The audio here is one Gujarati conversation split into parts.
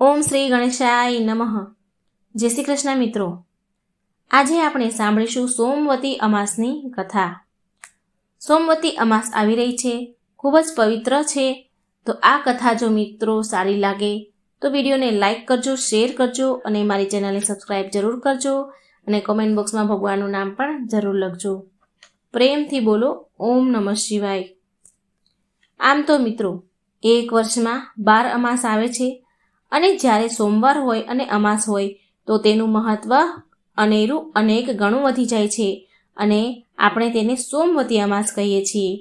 ઓમ શ્રી ગણેશાય નમઃ. જય શ્રી કૃષ્ણ મિત્રો. આજે આપણે સાંભળીશું સોમવતી અમાસની કથા. સોમવતી અમાસ આવી રહી છે, ખૂબ જ પવિત્ર છે, તો આ કથા જો મિત્રો સારી લાગે, તો વિડીયોને લાઈક કરજો, શેર કરજો અને મારી ચેનલને સબસ્ક્રાઈબ જરૂર કરજો અને કોમેન્ટ બોક્સમાં ભગવાનનું નામ પણ જરૂર લખજો. પ્રેમથી બોલો, ઓમ નમઃ શિવાય. આમ તો મિત્રો, એક વર્ષમાં બાર અમાસ આવે છે અને જ્યારે સોમવાર હોય અને અમાસ હોય, તો તેનું મહત્વ અનેરું અનેક ગણું વધી જાય છે. અને આપણે તેને સોમવતી અમાસ કહીએ છીએ.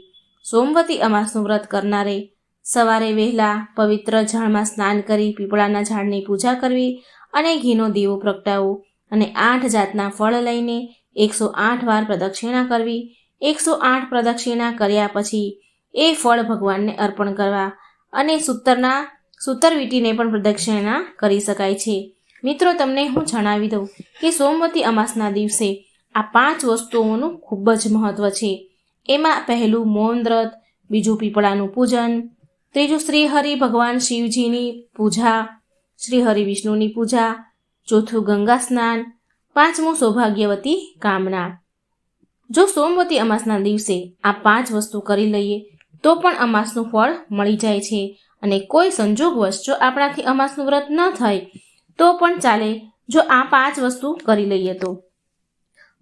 સોમવતી અમાસનું વ્રત કરનારે સવારે વહેલા પવિત્ર જળમાં સ્નાન કરી પીપળાના ઝાડની પૂજા કરવી અને ઘીનો દીવો પ્રગટાવવો અને આઠ જાતના ફળ લઈને એકસો આઠ વાર પ્રદક્ષિણા કરવી. એકસો આઠ પ્રદક્ષિણા કર્યા પછી એ ફળ ભગવાનને અર્પણ કરવા અને સૂતરના સૂતર વીટીને પણ પ્રદક્ષિણા કરી શકાય છે. મિત્રો, તમને હું જણાવી દઉં કે સોમવતી અમાસના દિવસે આ પાંચ વસ્તુઓનું ખૂબ જ મહત્વ છે. એમાં પહેલું મૌન વ્રત, બીજું પીપળાનું પૂજન, ત્રીજું શ્રી હરિ ભગવાન શિવજીની પૂજા શ્રી હરિ વિષ્ણુની પૂજા, ચોથું ગંગા સ્નાન, પાંચમું સૌભાગ્યવતી કામના. જો સોમવતી અમાસના દિવસે આ પાંચ વસ્તુ કરી લઈએ, તો પણ અમાસનું ફળ મળી જાય છે. અને કોઈ સંજોગવશ જો આપણાથી અમાસનું વ્રત ન થાય, તો પણ ચાલે, જો આ પાંચ વસ્તુ કરી લઈએ તો.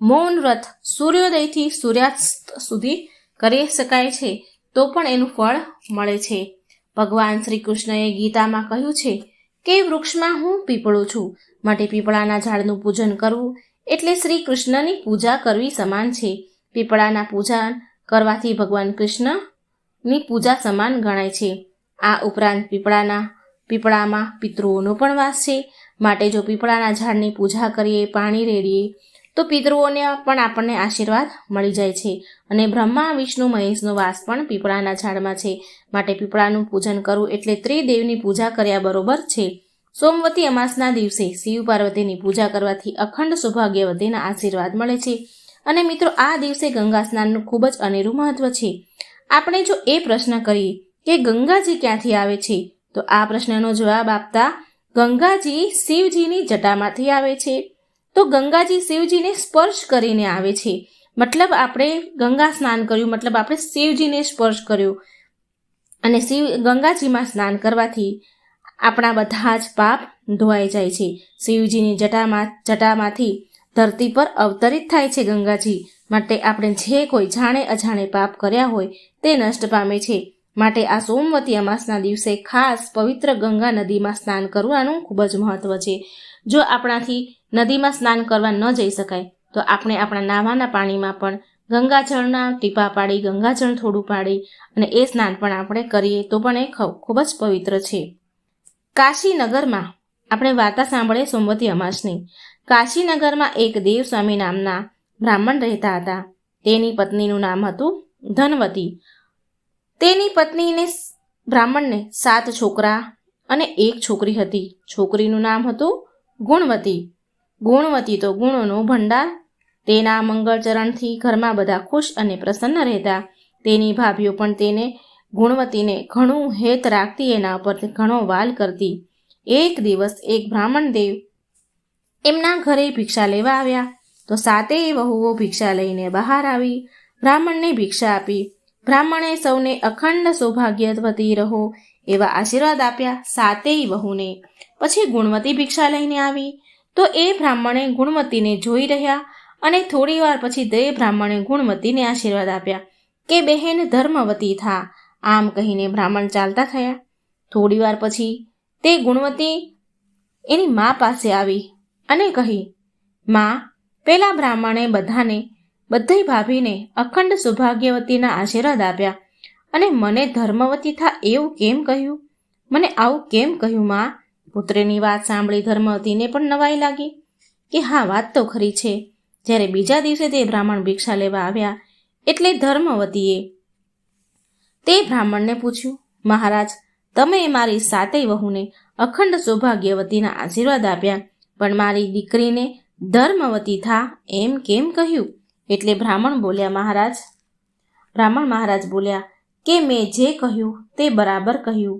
મૌન વ્રત સૂર્યોદયથી સૂર્યાસ્ત સુધી કરી શકાય છે, તો પણ એનું ફળ મળે છે. ભગવાન શ્રી કૃષ્ણએ ગીતામાં કહ્યું છે કે, વૃક્ષમાં હું પીપળું છું, માટે પીપળાના ઝાડનું પૂજન કરવું એટલે શ્રી કૃષ્ણની પૂજા કરવી સમાન છે. પીપળાના પૂજા કરવાથી ભગવાન કૃષ્ણની પૂજા સમાન ગણાય છે. આ ઉપરાંત પીપળાના, પીપળામાં પિતૃઓનો પણ વાસ છે. માટે જો પીપળાના ઝાડની પૂજા કરીએ, પાણી રેડીએ, તો પિતૃઓને પણ આપણને આશીર્વાદ મળી જાય છે. અને બ્રહ્મા, વિષ્ણુ, મહેશનો વાસ પણ પીપળાના ઝાડમાં છે. માટે પીપળાનું પૂજન કરવું એટલે ત્રિદેવની પૂજા કર્યા બરોબર છે. સોમવતી અમાસના દિવસે શિવ પાર્વતીની પૂજા કરવાથી અખંડ સૌભાગ્યવતીના આશીર્વાદ મળે છે. અને મિત્રો, આ દિવસે ગંગા સ્નાનનું ખૂબ જ અનેરું મહત્વ છે. આપણે જો એ પ્રશ્ન કરીએ કે ગંગાજી ક્યાંથી આવે છે? તો આ પ્રશ્નનો જવાબ આપતા ગંગાજી શિવજીની જટામાંથી આવે છે. તો ગંગાજી શિવજીને સ્પર્શ કરીને આવે છે. મતલબ આપણે ગંગા સ્નાન કર્યું, મતલબ આપણે શિવજીને સ્પર્શ કર્યો. અને શિવ ગંગાજીમાં સ્નાન કરવાથી આપણા બધા જ પાપ ધોવાઈ જાય છે. શિવજીની જટામાં, જટામાંથી ધરતી પર અવતરિત થાય છે ગંગાજી. માટે આપણે જે કોઈ જાણે અજાણે પાપ કર્યા હોય, તે નષ્ટ પામે છે. માટે આ સોમવતી અમાસના દિવસે ખાસ પવિત્ર ગંગા નદીમાં સ્નાન કરવાનું ખૂબ જ મહત્વ છે. જો આપણાથી નદીમાં સ્નાન કરવા ન જઈ શકાય, તો આપણે આપણા નાવાના પાણીમાં પણ ગંગાજળના ટીપા પાડી, ગંગાજળ થોડું પાડી અને એ સ્નાન પણ આપણે કરીએ તો પણ એ ખૂબ જ પવિત્ર છે. કાશીનગરમાં આપણે વાર્તા સાંભળીએ સોમવતી અમાસની. કાશીનગરમાં એક દેવસ્વામી નામના બ્રાહ્મણ રહેતા હતા. તેની પત્નીનું નામ હતું ધનવતી. તેની પત્નીને બ્રાહ્મણને સાત છોકરા અને એક છોકરી હતી. છોકરીનું નામ હતું ગુણવતી. ગુણવતી તો ગુણોનો ભંડાર. તેના મંગળચરણથી ઘરમાં બધા ખુશ અને પ્રસન્ન રહેતા. તેની ભાભીઓ પણ તેને ગુણવતીને ઘણું હેત રાખતી, એના પર ઘણો વાલ કરતી. એક દિવસ એક બ્રાહ્મણ દેવ એમના ઘરે ભિક્ષા લેવા આવ્યા. તો સાતેય વહુઓ ભિક્ષા લઈને બહાર આવી. બ્રાહ્મણને ભિક્ષા આપી. બ્રાહ્મણે સૌને અખંડ સૌભાગ્યવતી રહો, એવા આશીર્વાદ આપ્યા સાતેય વહુને. પછી ગુણવતી ભિક્ષા લઈને આવી. તો એ બ્રાહ્મણે ગુણવતીને જોઈ રહ્યા અને થોડીવાર પછી તે બ્રાહ્મણે ગુણવતીને આશીર્વાદ આપ્યા કે બહેન ધર્મવતી થા, આમ કહીને બ્રાહ્મણ ચાલતા થયા. થોડીવાર પછી તે ગુણવતી એની મા પાસે આવી અને કહી, મા, પેલા બ્રાહ્મણે બધાને બધી ભાભીને અખંડ સૌભાગ્યવતીના આશીર્વાદ આપ્યા. અને મને ધર્મવતી થા એવું કેમ કહ્યું? મને આવું કેમ કહ્યું માં? પુત્રની વાત સાંભળી ધર્મવતીને પણ નવાઈ લાગી કે હા, વાત તો ખરી છે. જ્યારે બીજા દિવસે તે બ્રાહ્મણ ભિક્ષા લેવા આવ્યા એટલે ધર્મવતીએ તે બ્રાહ્મણને પૂછ્યું, મહારાજ, તમે મારી સાતેય વહુને અખંડ સૌભાગ્યવતીના આશીર્વાદ આપ્યા, પણ મારી દીકરીને ધર્મવતી થા એમ કેમ કહ્યું? એટલે બ્રાહ્મણ બોલ્યા, મહારાજ. બ્રાહ્મણ મહારાજ બોલ્યા, કે મેં જે કહ્યું તે બરાબર કહ્યું.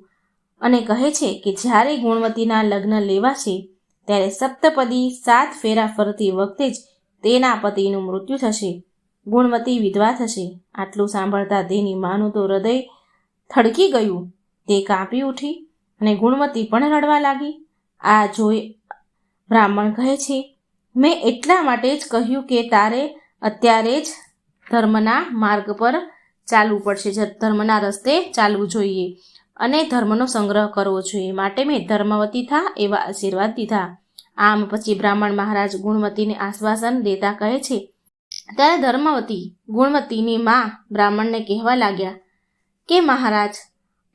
અને કહે છે કે જ્યારે ગુણવતીના લગ્ન લેવાશે, ત્યારે સપ્તપદી સાત ફેરા ફરતી વખતે જ તેના પતિનું મૃત્યુ થશે. ગુણવતી વિધવા થશે. આટલું સાંભળતા તેની માનું તો હૃદય થડકી ગયું. તે કાંપી ઉઠી અને ગુણવતી પણ રડવા લાગી. આ જોઈ બ્રાહ્મણ કહે છે, મેં એટલા માટે જ કહ્યું કે તારે અત્યારે જ ધર્મના માર્ગ પર ચાલવું પડશે. ધર્મના રસ્તે ચાલવું જોઈએ અને ધર્મનો સંગ્રહ કરવો જોઈએ. માટે મેં ધર્મવતી થા, એવા આશીર્વાદ દીધા આમ પછી બ્રાહ્મણ મહારાજ ગુણવતીને આશ્વાસન દેતા કહે છે, ત્યારે ધર્મવતી ગુણવતીની માં બ્રાહ્મણને કહેવા લાગ્યા કે, મહારાજ,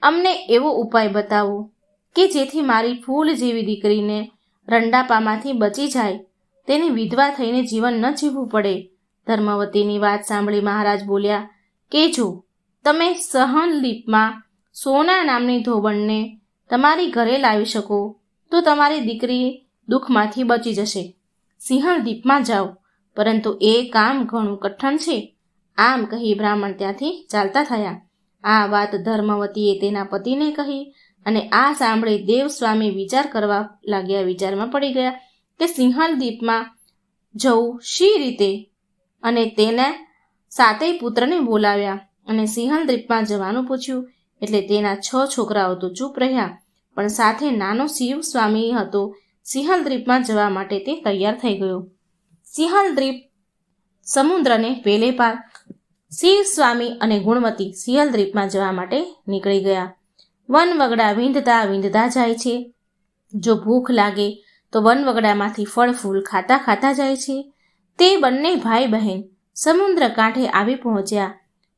અમને એવો ઉપાય બતાવો કે જેથી મારી ફૂલ જેવી દીકરીને રંડાપામાંથી બચી જાય. તેની વિધવા થઈને જીવન ન જીવવું પડે. ધર્મવતીની વાત સાંભળી મહારાજ બોલ્યા, કે જો તમે સહનલીપમાં સોના નામની ધોબણને તમારી ઘરે લાવી શકો, તો તમારી દીકરી દુઃખમાંથી બચી જશે. સિંહણ દીપમાં જાઓ, પરંતુ એ કામ ઘણું કઠણ છે. આમ કહી બ્રાહ્મણ ત્યાંથી ચાલતા થયા. આ વાત ધર્મવતીએ તેના પતિને કહી અને આ સાંભળી દેવસ્વામી વિચાર કરવા લાગ્યા વિચારમાં પડી ગયા કે સિંહલ દીપમાં જવું શી રીતે અને તેના સાતેય પુત્રને બોલાવ્યા અને સિંહલ દ્વીપમાં જવાનું પૂછ્યું. એટલે તેના છ છોકરાઓ તો ચૂપ રહ્યા, પણ સાથે નાનો શિવ સ્વામી હતો. સિંહલ દ્વીપમાં જવા માટે તે તૈયાર થઈ ગયો. સિંહલ દ્વીપ સમુદ્રને પેલે પાર. શિવ સ્વામી અને ગુણવતી સિંહલ દ્વીપમાં જવા માટે નીકળી ગયા. વન વગડા વીંધતા વીંધતા જાય છે. જો ભૂખ લાગે તો વન વગડામાંથી ફળ ફૂલ ખાતા ખાતા જાય છે. તે બંને ભાઈ બહેન સમુદ્ર કાંઠે આવી પહોંચ્યા.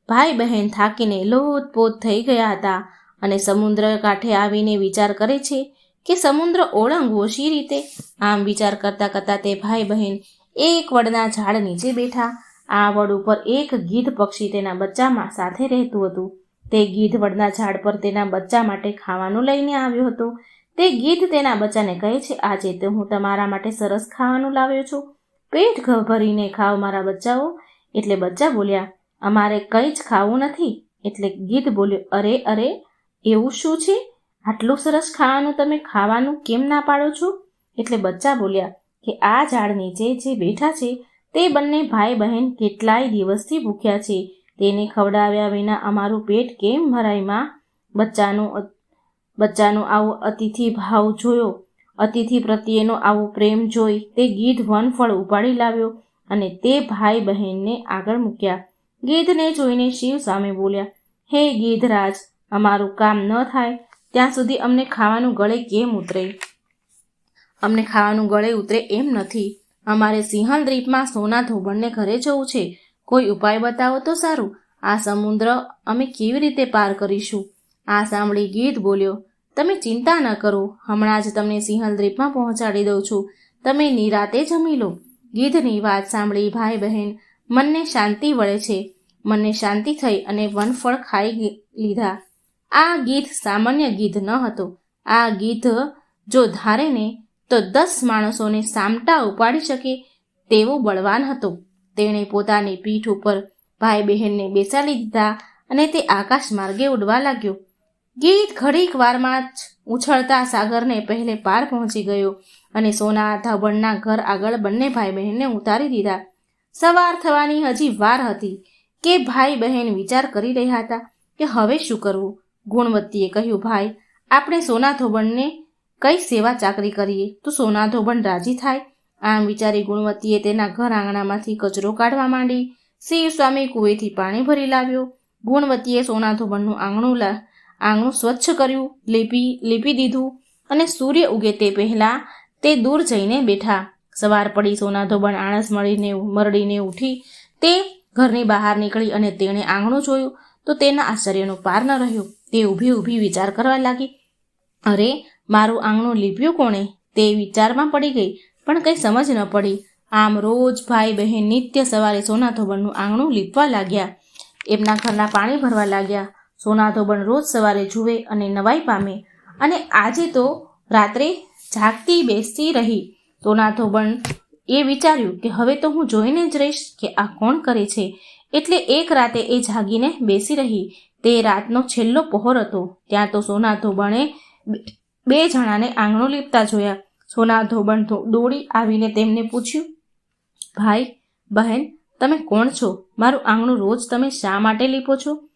ભાઈ બહેન થાકીને લોથપોથ થઈ ગયા હતા અને સમુદ્ર કાંઠે આવીને વિચાર કરે છે કે સમુદ્ર ઓળંગવો શી રીતે? આમ વિચાર કરતા કરતા તે ભાઈ બહેન એક વડના ઝાડ નીચે બેઠા. આ વડ ઉપર એક ગીધ પક્ષી તેના બચ્ચામાં સાથે રહેતું હતું. તે ગીધ વડના ઝાડ પર તેના બચ્ચા માટે ખાવાનું લઈને આવ્યો હતો. તે ગીધ તેના બચ્ચાને કહે છે, આજે તો હું તમારા માટે સરસ ખાવાનું લાવ્યો છું. પેટ ભરીને ખાઓ મારા બચ્ચાઓ? એટલે બચ્ચા બોલ્યા, અમારે કંઈ જ ખાવું નથી. એટલે ગીધ બોલ્યો, અરે અરે, એવું શું છે? આટલું સરસ ખાવાનું તમે ખાવાનું કેમ ના પાડો છો? એટલે બચ્ચા બોલ્યા, કે આ ઝાડ નીચે જે બેઠા છે, તે બંને ભાઈ બહેન કેટલાય દિવસથી ભૂખ્યા છે. તેને ખવડાવ્યા વિના અમારું પેટ કેમ ભરાયમાં બચ્ચાનું બચ્ચાનો આવો અતિથિ ભાવ જોયો. અતિથિ પ્રત્યેનો આવો પ્રેમ જોઈ તે ગીધ વનફળ ઉપાડી લાવ્યો અને તે ભાઈ બહેનને આગળ મૂક્યા. ગીધને જોઈને શિવ સામે બોલ્યા, હે ગીધરાજ અમારું કામ ન થાય. ત્યાં સુધી અમને ખાવાનું ગળે કેમ ઉતરે? અમને ખાવાનું ગળે ઉતરે એમ નથી. અમારે સિંહલ દ્વીપમાં સોના ધોબણને ઘરે જવું છે. કોઈ ઉપાય બતાવો તો સારું. આ સમુદ્ર અમે કેવી રીતે પાર કરીશું? આ સાંભળી ગીધ બોલ્યો તમે ચિંતા ન કરો, હમણાં જ તમને સિંહલ દ્વીપમાં પહોંચાડી દઉં છું. તમે નિરાતે જમી લો. ગીધની વાત સાંભળી ભાઈ બહેન મનને શાંતિ વળે છે. મનને શાંતિ થઈ અને વનફળ ખાઈ લીધા. આ ગીધ સામાન્ય ગીધ ન હતો. આ ગીધ જો ધારે ને, તો દસ માણસોને સામટા ઉપાડી શકે તેવો બળવાન હતો. તેણે પોતાની પીઠ ઉપર ભાઈ બહેનને બેસાડી દીધા અને તે આકાશ માર્ગે ઉડવા લાગ્યો. ગીત ઘડીક વારમાં જ ઉછળતા સાગરને પહેલે પાર પહોંચી ગયો અને સોના ધાબણના ઘર આગળ બંને ભાઈ બહેનને ઉતારી દીધા. સવાર થવાની હજી વાર હતી કે ભાઈ બહેન વિચાર કરી રહ્યા હતા કે હવે શું કરવું? ગુણવત્તીએ કહ્યું, ભાઈ, આપણે સોના ધોબણને કઈ સેવા ચાકરી કરીએ? તો સોના ધોબણ રાજી થાય. આમ વિચારી ગુણવત્તીએ તેના ઘર આંગણામાંથી કચરો કાઢવા માંડી. શિવ સ્વામી કુવેથી પાણી ભરી લાવ્યો. ગુણવત્તીએ સોના ધોબણનું આંગણું લા આંગણું સ્વચ્છ કર્યું, લીપી લીપી દીધું અને સૂર્ય ઉગે તે પહેલાં તે દૂર જઈને બેઠા. સવાર પડી સોના ધોબણ આણસ મળીને મરડીને ઉઠી. તે ઘરની બહાર નીકળી અને તેણે આંગણું જોયું તો તેના આશ્ચર્યનો પાર ન રહ્યો. તે ઊભી ઊભી વિચાર કરવા લાગી. અરે, મારું આંગણું લીપ્યું કોણે? તે વિચારમાં પડી ગઈ, પણ કંઈ સમજ ન પડી. આમ રોજ ભાઈ બહેન નિત્ય સવારે સોના ધોબણનું આંગણું લીપવા લાગ્યા. એમના ઘરના પાણી ભરવા લાગ્યા. સોના ધોબણ રોજ સવારે જુએ અને નવાઈ પામે. અને આજે તો રાત્રે જાગતી બેસતી રહી. સોના ધોબણ એ વિચાર્યું કે હવે તો હું જોઈને જ રહીશ કે આ કોણ કરે છે. એટલે એક રાતે એ જાગીને બેસી રહી. તે રાતનો છેલ્લો પહોર હતો. ત્યાં તો સોના ધોબણે બે- જણાને આંગણું લીપતા જોયા. સોના ધોબણ દોડી આવીને તેમને પૂછ્યું, ભાઈ, બહેન, તમે કોણ છો? મારું આંગણું રોજ તમે શા માટે લીપો છો?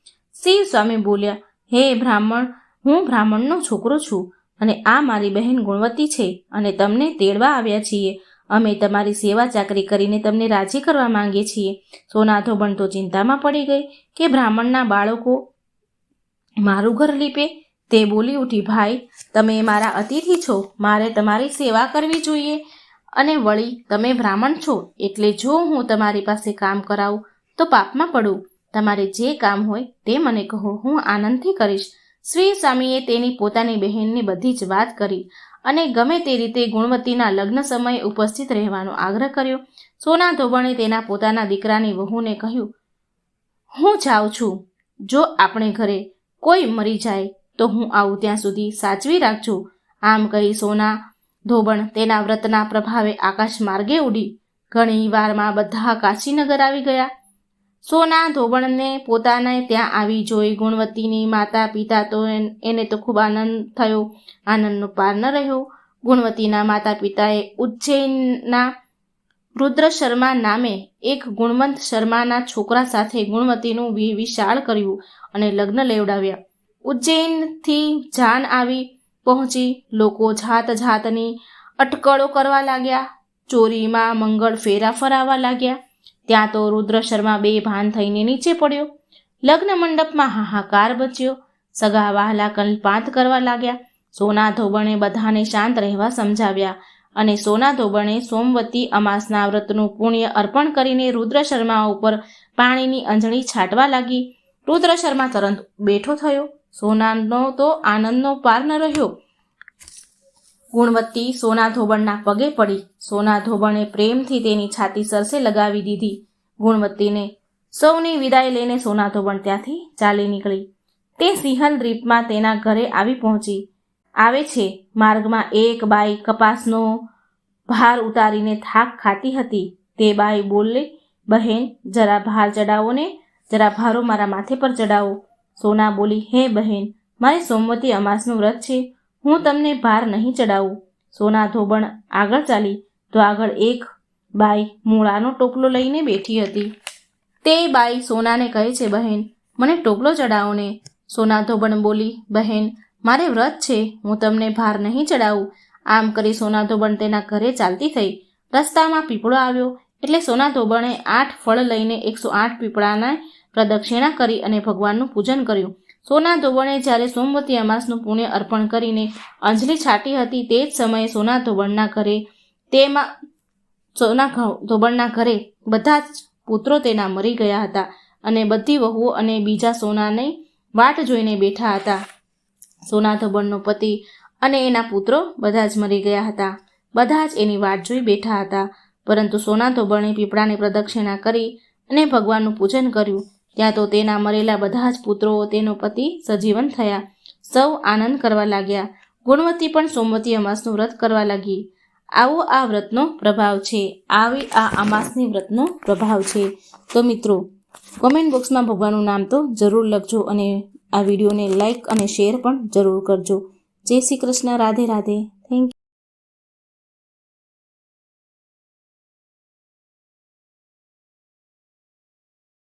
શિવ સ્વામી બોલ્યા, હે બ્રાહ્મણ, હું બ્રાહ્મણનો છોકરો છું અને આ મારી બહેન ગુણવતી છે અને તમને તેડવા આવ્યા છીએ. અમે તમારી સેવા ચાકરી કરીને તમને રાજી કરવા માંગીએ છીએ. સોનાથો પણ તો ચિંતામાં પડી ગઈ કે બ્રાહ્મણના બાળકો મારું ઘર લીપે. તે બોલી ઉઠી, ભાઈ, તમે મારા અતિથિ છો. મારે તમારી સેવા કરવી જોઈએ. અને વળી, તમે બ્રાહ્મણ છો. એટલે જો હું તમારી પાસે કામ કરાવું, તો પાપમાં પડું. તમારે જે કામ હોય તે મને કહો, હું આનંદથી કરીશ. શ્રી સ્વામીએ તેની પોતાની બહેનની બધી જ વાત કરી અને ગમે તે રીતે ગુણવતીના લગ્ન સમયે ઉપસ્થિત રહેવાનો આગ્રહ કર્યો. સોના ધોબણે તેના પોતાના દીકરાની વહુને કહ્યું, હું જાઉં છું. જો આપણે ઘરે કોઈ મરી જાય, તો હું આવું ત્યાં સુધી સાચવી રાખજો. આમ કહી સોના ધોબણ તેના વ્રતના પ્રભાવે આકાશ માર્ગે ઉડી. ઘણી વારમાં બધા કાશીનગર આવી ગયા. સોના ધોબણને પોતાને ત્યાં આવી જોઈ ગુણવતીની માતા પિતા તો એને તો ખૂબ આનંદ થયો. આનંદનો પાર ન રહ્યો. ગુણવતીના માતા પિતાએ ઉજ્જૈનના રુદ્ર શર્મા નામે એક ગુણવંત શર્માના છોકરા સાથે ગુણવતીનું વિશાળ કર્યું અને લગ્ન લેવડાવ્યા. ઉજ્જૈનથી જાન આવી પહોંચી. લોકો જાત જાતની અટકળો કરવા લાગ્યા. ચોરીમાં મંગળ ફેરા ફરાવા લાગ્યા. ત્યાં તો રુદ્ર શર્મા બે ભાન થઈને નીચે પડ્યો. લગ્ન મંડપમાં હાહાકાર બચ્યો સગા વહાલા કલ્પાંત કરવા લાગ્યા. સોના ધોબણે બધાને શાંત રહેવા સમજાવ્યા અને સોના ધોબણે સોમવતી અમાસના વ્રતનું પુણ્ય અર્પણ કરીને રુદ્ર શર્મા ઉપર પાણીની અંજળી છાંટવા લાગી. રુદ્ર શર્મા તરત બેઠો થયો. સોનાનો તો આનંદનો પાર ન રહ્યો. ગુણવત્તી સોના ધોબણના પગે પડી. સોના ધોબણે પ્રેમથી તેની છાતી સરસે લગાવી દીધી. ગુણવત્તીને સૌની વિદાય લઈને સોના ધોબણ ત્યાંથી ચાલી નીકળી. તે સિંહલ દ્વીપમાં તેના ઘરે આવી પહોંચી. આવે છે. માર્ગમાં એક બાઈ કપાસનો ભાર ઉતારીને થાક ખાતી હતી. તે બાઈ બોલે, બહેન, જરા ભાર ચડાવો ને. જરા ભારો મારા માથે પર ચડાવો સોના બોલી, હે બહેન, મારી સોમવતી અમાસનું વ્રત છે. હું તમને ભાર નહીં ચડાવું. સોના ધોબણ આગળ ચાલી, તો આગળ એક બાઈ મૂળાનો ટોપલો લઈને બેઠી હતી. તે બાઈ સોનાને કહે છે, બહેન, મને ટોપલો ચડાવો ને. સોના ધોબણ બોલી, બહેન, મારે વ્રત છે, હું તમને ભાર નહીં ચડાવું. આમ કરી સોના ધોબણ તેના ઘરે ચાલતી થઈ. રસ્તામાં પીપળો આવ્યો, એટલે સોના ધોબણે આઠ ફળ લઈને એકસો આઠ પીપળાના પ્રદક્ષિણા કરી અને ભગવાનનું પૂજન કર્યું. સોના ધોબણે જ્યારે સોમવતી અમાસનું પુણ્ય અર્પણ કરીને અંજલિ છાટી હતી તે જ સમયે સોના ધોબણના ઘરે તેમાં સોના ધોબણના ઘરે બધા જ પુત્રો તેના મરી ગયા હતા અને બધી વહુઓ અને બીજા સોનાની વાટ જોઈને બેઠા હતા. સોના ધોબણનો પતિ અને એના પુત્રો બધા જ મરી ગયા હતા. બધા જ એની વાટ જોઈ બેઠા હતા. પરંતુ સોના ધોબણે પીપળાની પ્રદક્ષિણા કરી અને ભગવાનનું પૂજન કર્યું. ત્યાં તો તેના મરેલા બધા જ પુત્રો તેનો પતિ સજીવન થયા. સૌ આનંદ કરવા લાગ્યા. ગુણવતી પણ સોમવતી અમાસનું વ્રત કરવા લાગી. આવો આ વ્રતનો પ્રભાવ છે. આવી આ અમાસની વ્રતનો પ્રભાવ છે. તો મિત્રો કોમેન્ટ બોક્સમાં ભગવાનનું નામ તો જરૂર લખજો અને આ વિડીયોને લાઈક અને શેર પણ જરૂર કરજો. જય શ્રી કૃષ્ણ. રાધે રાધે.